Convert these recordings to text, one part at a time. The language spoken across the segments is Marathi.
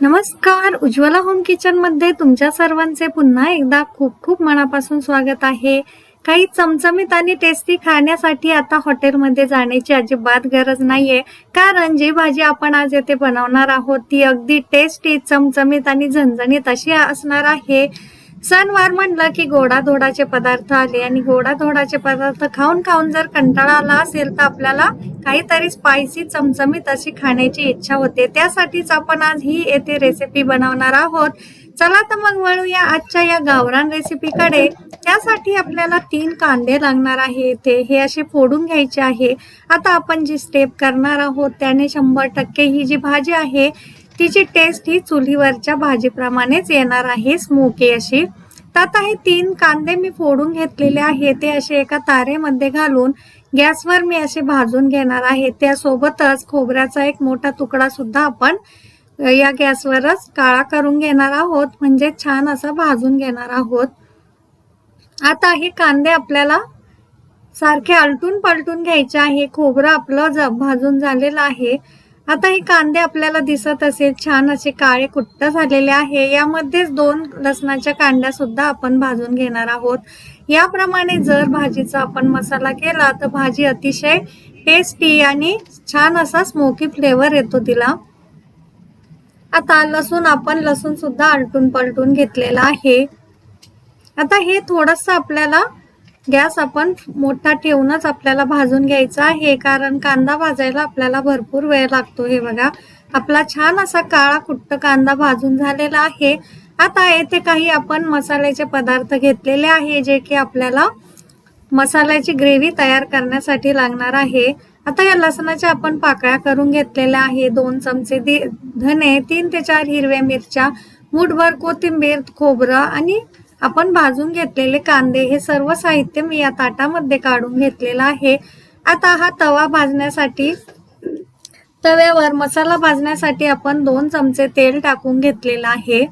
नमस्कार. उज्ज्वला होम किचनमध्ये तुमच्या सर्वांचे पुन्हा एकदा खूप खूप मनापासून स्वागत आहे. काही चमचमीत आणि टेस्टी खाण्यासाठी आता हॉटेलमध्ये जाण्याची अजिबात गरज नाहीये. कारण जी भाजी आपण आज येथे बनवणार आहोत ती अगदी टेस्टी चमचमीत आणि झणझणीत अशी असणार आहे. सणवार म्हणलं की गोडाधोडाचे पदार्थ आले आणि गोडाधोडाचे पदार्थ खाऊन खाऊन जर कंटाळा आला असेल तर आपल्याला काहीतरी स्पायसी चमचमीत अशी खाण्याची इच्छा होते. त्यासाठीच आपण आज ही येथे रेसिपी बनवणार आहोत. चला तर मग वळूया आजच्या या गावरान रेसिपीकडे त्यासाठी आपल्याला तीन कांदे लागणार आहे इथे. हे असे फोडून घ्यायचे आहे. आता आपण जी स्टेप करणार आहोत त्याने शंभर टक्के ही जी भाजी आहे तिची टेस्ट ही चुलीवरच्या भाजीप्रमाणेच येणार आहे स्मोकी अशी. तर आता हे तीन कांदे मी फोडून घेतलेले आहे ते असे एका तारेमध्ये घालून गॅसवर मी असे भाजून घेणार आहे. त्यासोबतच खोबऱ्याचा एक मोठा तुकडा सुद्धा आपण या गॅसवरच काळा करून घेणार आहोत म्हणजे छान असा भाजून घेणार आहोत. आता हे कांदे आपल्याला सारखे आलटून पलटून घ्यायचे आहे खोबरं आपलं भाजून झालेलं आहे. आता हे कांदे आपल्याला दिसत असेल छान असे काळे कुट्ट झालेले आहे. यामध्येच दोन लसणाच्या कांड्या सुद्धा आपण भाजून घेणार आहोत. याप्रमाणे जर भाजीचा आपण मसाला केला तर भाजी अतिशय टेस्टी आणि छान असा स्मोकी फ्लेवर येतो तिला. आता लसूण आपण लसूण सुद्धा आलटून पलटून घेतलेला आहे. आता हे थोडस आपल्याला गॅस आपण मोठा ठेवूनच आपल्याला भाजून घ्यायचा आहे कारण कांदा भाजायला आपल्याला भरपूर वेळ लागतो हे बघा. आपला छान असा काळा कुट्ट कांदा भाजून झालेला आहे. आता येथे काही आपण मसाल्याचे पदार्थ घेतलेले आहे जे की आपल्याला मसाल्याची ग्रेव्ही तयार करण्यासाठी लागणार आहे. आता या लसणाच्या आपण पाकळ्या करून घेतलेल्या आहे. दोन चमचे धने तीन ते चार हिरव्या मिरच्या मुठभर कोथिंबीर खोबरं आणि आपण भाजून घेतलेले कांदे हे सर्व साहित्य मी या ताटामध्ये काढून घेतलेलं आहे. आता हा तवा भाजण्यासाठी तव्यावर मसाला भाजण्यासाठी आपण दोन चमचे तेल टाकून घेतलेलं आहे.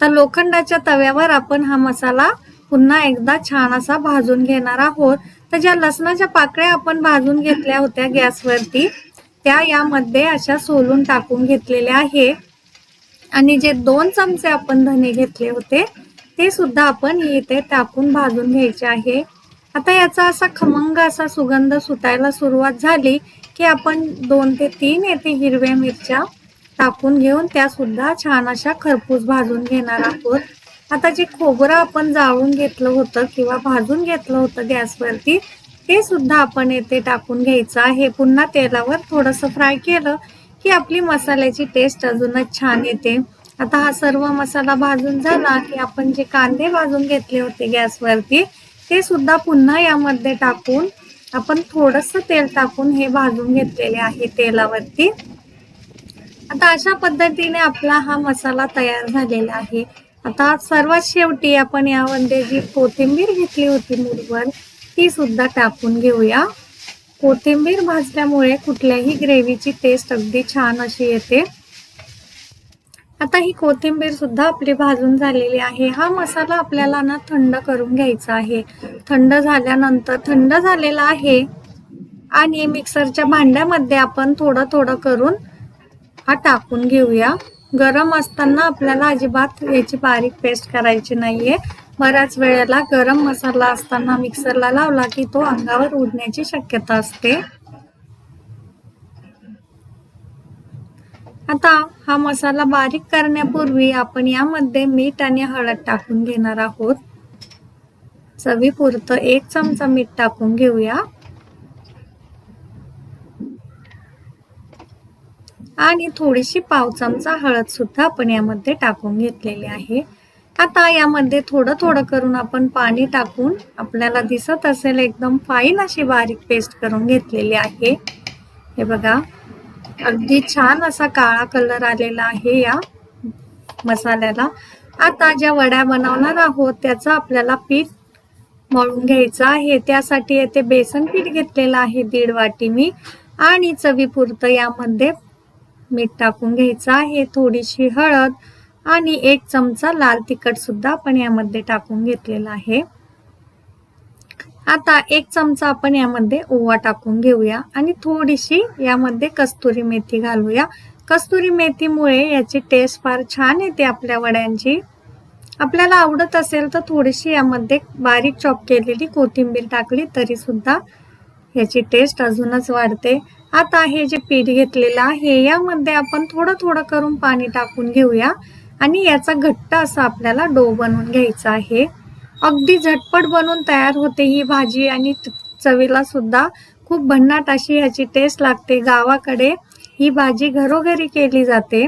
तर लोखंडाच्या तव्यावर आपण हा मसाला पुन्हा एकदा छान असा भाजून घेणार आहोत. तर ज्या लसणाच्या पाकळ्या आपण भाजून घेतल्या होत्या गॅसवरती त्या यामध्ये अशा सोलून टाकून घेतलेल्या आहे. आणि जे दोन चमचे आपण धने घेतले होते ते सुद्धा आपण इथे टाकून भाजून घ्यायचे आहे. आता याचा असा खमंग असा सुगंध सुटायला सुरुवात झाली की आपण दोन ते तीन येथे हिरव्या मिरच्या टाकून घेऊन त्या सुद्धा छान अशा खरपूस भाजून घेणार आहोत. आता जे खोबरं आपण जाळून घेतलं होतं किंवा भाजून घेतलं होतं गॅसवरती ते सुद्धा आपण येथे टाकून घ्यायचं आहे. पुन्हा तेलावर थोडंसं फ्राय केलं की आपली मसाल्याची टेस्ट अजूनच छान येते. आता हा सर्व मसाला भाजून झाला की आपण जे कांदे भाजून घेतले होते गॅसवरती ते सुद्धा पुन्हा यामध्ये टाकून आपण थोडस तेल टाकून हे भाजून घेतलेले आहे तेलावरती. आता अशा पद्धतीने आपला हा मसाला तयार झालेला आहे. आता सर्वात शेवटी आपण यामध्ये जी कोथिंबीर घेतली होती मुरवर ती सुद्धा टाकून घेऊया. कोथिंबीर भाजल्यामुळे कुठल्याही ग्रेव्हीची टेस्ट अगदी छान अशी येते. आता ही कोथिंबीर सुद्धा आपली भाजून झालेली आहे. हा मसाला आपल्याला ना थंड करून घ्यायचा आहे. थंड झाल्यानंतर थंड झालेला आहे. आणि मिक्सरच्या भांड्यामध्ये आपण थोडं थोडं करून हा टाकून घेऊया. गरम असताना आपल्याला अजिबात याची बारीक पेस्ट करायची नाहीये. बऱ्याच वेळेला गरम मसाला असताना मिक्सरला लावला की तो अंगावर उडण्याची शक्यता असते. आता हा मसाला बारीक करण्यापूर्वी आपण यामध्ये मीठ आणि हळद टाकून घेणार आहोत. चवीपुरतं एक चमचा मीठ टाकून घेऊया. आणि थोडीशी पाव चमचा हळद सुद्धा आपण यामध्ये टाकून घेतलेली आहे. आता यामध्ये थोडं थोडं करून आपण पाणी टाकून आपल्याला दिसत असेल एकदम फाईन अशी बारीक पेस्ट करून घेतलेली आहे. हे बघा. अगदी छान असा काळा कलर आलेला आहे या मसाल्याला. आता ज्या वड्या बनवणार आहोत त्याचं आपल्याला पीठ मळून घ्यायचं आहे. त्यासाठी येथे बेसन पीठ घेतलेलं आहे दीड वाटी मी. आणि चवीपुरतं यामध्ये मीठ टाकून घ्यायचं आहे थोडीशी हळद आणि एक चमचा लाल तिखट सुद्धा आपण यामध्ये टाकून घेतलेला आहे. आता एक चमचा आपण यामध्ये ओवा टाकून घेऊया आणि थोडीशी यामध्ये कस्तुरी मेथी घालूया. कस्तुरी मेथीमुळे याची टेस्ट फार छान येते आपल्या वड्यांची. आपल्याला आवडत असेल तर थोडीशी यामध्ये बारीक चॉप केलेली कोथिंबीर टाकली तरी सुद्धा याची टेस्ट अजूनच वाढते. आता हे जे पीठ घेतलेलं आहे यामध्ये आपण थोडं थोडं करून पाणी टाकून घेऊया आणि याचा घट्ट असा आपल्याला डो बनवून घ्यायचा आहे. अगदी झटपट बनवून तयार होते ही भाजी आणि चवीला सुद्धा खूप भन्नाट अशी ह्याची टेस्ट लागते. गावाकडे ही भाजी घरोघरी केली जाते.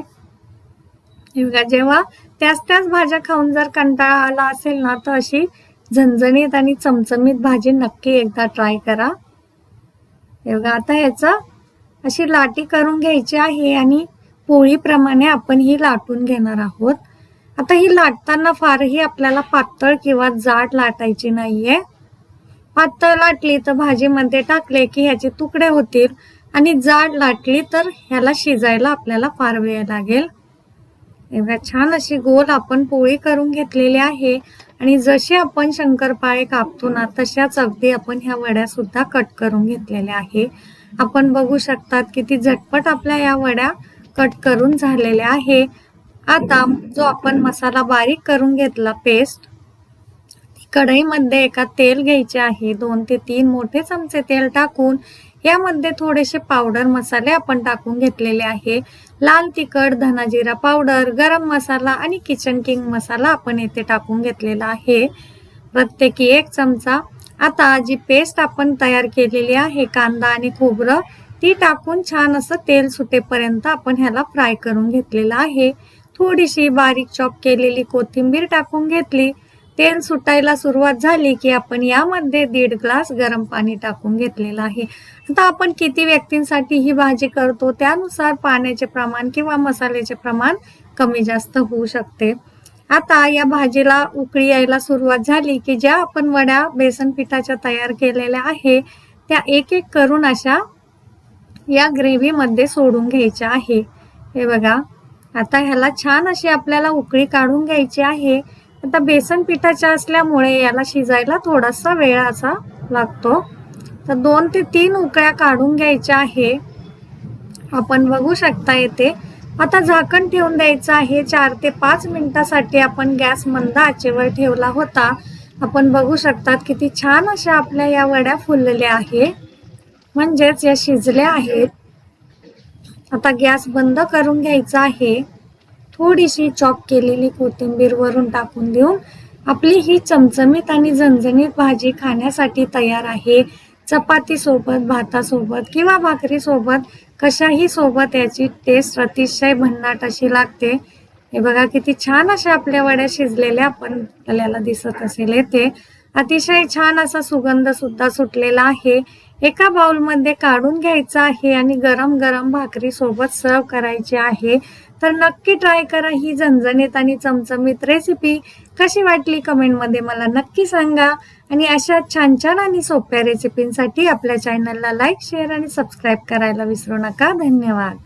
जेव्हा त्याच त्याच भाज्या खाऊन जर कंटाळा आला असेल ना तर अशी झणझणीत आणि चमचमीत भाजी नक्की एकदा ट्राय करा. एवढा आता ह्याचं अशी लाटी करून घ्यायची आहे आणि पोळीप्रमाणे आपण ही लाटून घेणार आहोत. आता ही लाटताना फारही आपल्याला पातळ किंवा जाड लाटायची नाहीये. पातळ लाटली तर भाजीमध्ये टाकले की ह्याचे तुकडे होतील आणि जाड लाटली तर ह्याला शिजायला आपल्याला फार वेळ लागेल. एवढ्या छान अशी गोल आपण पोळी करून घेतलेली आहे आणि जसे आपण शंकरपाळे कापतो ना तशाच अगदी आपण ह्या वड्या सुद्धा कट करून घेतलेल्या आहे. आपण बघू शकतात किती झटपट आपल्या या वड्या कट करून झालेल्या आहे. आता जो आपण मसाला बारीक करून घेतला पेस्ट कढईमध्ये एका तेल घ्यायचे आहे दोन ते तीन मोठे चमचे तेल टाकून यामध्ये थोडेसे पावडर मसाले आपण टाकून घेतलेले आहे. लाल तिखट धनाजिरा पावडर गरम मसाला आणि किचन किंग मसाला आपण येथे टाकून घेतलेला आहे. प्रत्येकी एक चमचा. आता जी पेस्ट आपण तयार केलेली आहे कांदा आणि खोबरं ती टाकून छान असं तेल सुटेपर्यंत आपण ह्याला फ्राय करून घेतलेलं आहे. थोडीशी बारीक चॉप केलेली कोथिंबीर टाकून घेतली. तेल सुटायला सुरुवात झाली की आपण यामध्ये दीड ग्लास गरम पाणी टाकून घेतलेलं आहे. आता आपण किती व्यक्तींसाठी ही भाजी करतो त्यानुसार पाण्याचे प्रमाण किंवा मसाल्याचे प्रमाण कमी जास्त होऊ शकते. आता या भाजीला उकळी यायला सुरुवात झाली की ज्या आपण वड्या बेसन पिठाच्या तयार केलेल्या आहे त्या एक एक करून अशा या ग्रेव्हीमध्ये सोडून घ्यायच्या आहे. हे बघा. आता ह्याला छान अशी आपल्याला उकळी काढून घ्यायची आहे. आता बेसन पिठाच्या असल्यामुळे याला शिजायला थोडासा वेळ असा लागतो. तर दोन ते तीन उकळ्या काढून घ्यायच्या आहे. आपण बघू शकता येते. आता झाकण ठेवून द्यायचं आहे. चार ते पाच मिनिटासाठी आपण गॅस मंद आचेवर ठेवला होता. आपण बघू शकतात किती छान अशा आपल्या या वड्या फुललेल्या आहे. म्हणजेच या शिजल्या आहेत. आता गॅस बंद करून घ्यायचा आहे. थोडीशी चॉप केलेली कोथिंबीर वरून टाकून देऊन आपली ही चमचमीत आणि झणझणीत भाजी खाण्यासाठी तयार आहे. चपाती सोबत भातासोबत किंवा भाकरी सोबत कशाही सोबत याची टेस्ट अतिशय भन्नाट अशी लागते. हे बघा किती छान अशा आपल्या वड्या शिजलेल्या आपण आपल्याला दिसत असेल येते अतिशय छान असा सुगंध सुद्धा सुटलेला आहे. एका बाउलमध्ये काढून घ्यायचं आहे आणि गरम गरम भाकरी सोबत सर्व करायची आहे. तर नक्की ट्राय करा ही झणझणीत आणि चमचमीत रेसिपी कशी वाटली कमेंटमध्ये मला नक्की सांगा. आणि अशा छान छान आणि सोप्या रेसिपींसाठी आपल्या चॅनलला लाईक शेअर आणि सबस्क्राईब करायला विसरू नका. धन्यवाद.